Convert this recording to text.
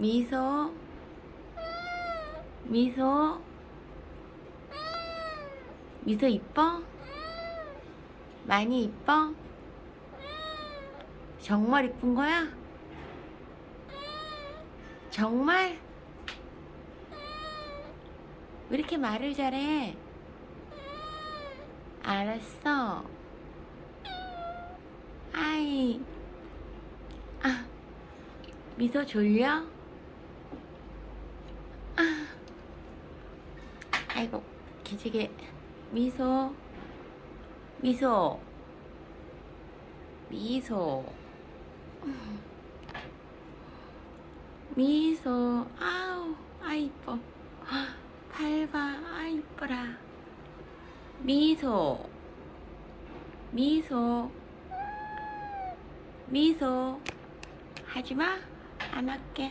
미소 미소 미소 이뻐? 많이 이뻐? 정말 이쁜 거야? 정말? 왜 이렇게 말을 잘해? 알았어. 아이. 아. 미소 졸려? 아이고, 기지개. 미소. 미소. 미소. 미소. 아우, 아 이뻐. 발 봐, 아 이뻐라. 미소. 미소. 미소. 하지 마. 안 할게.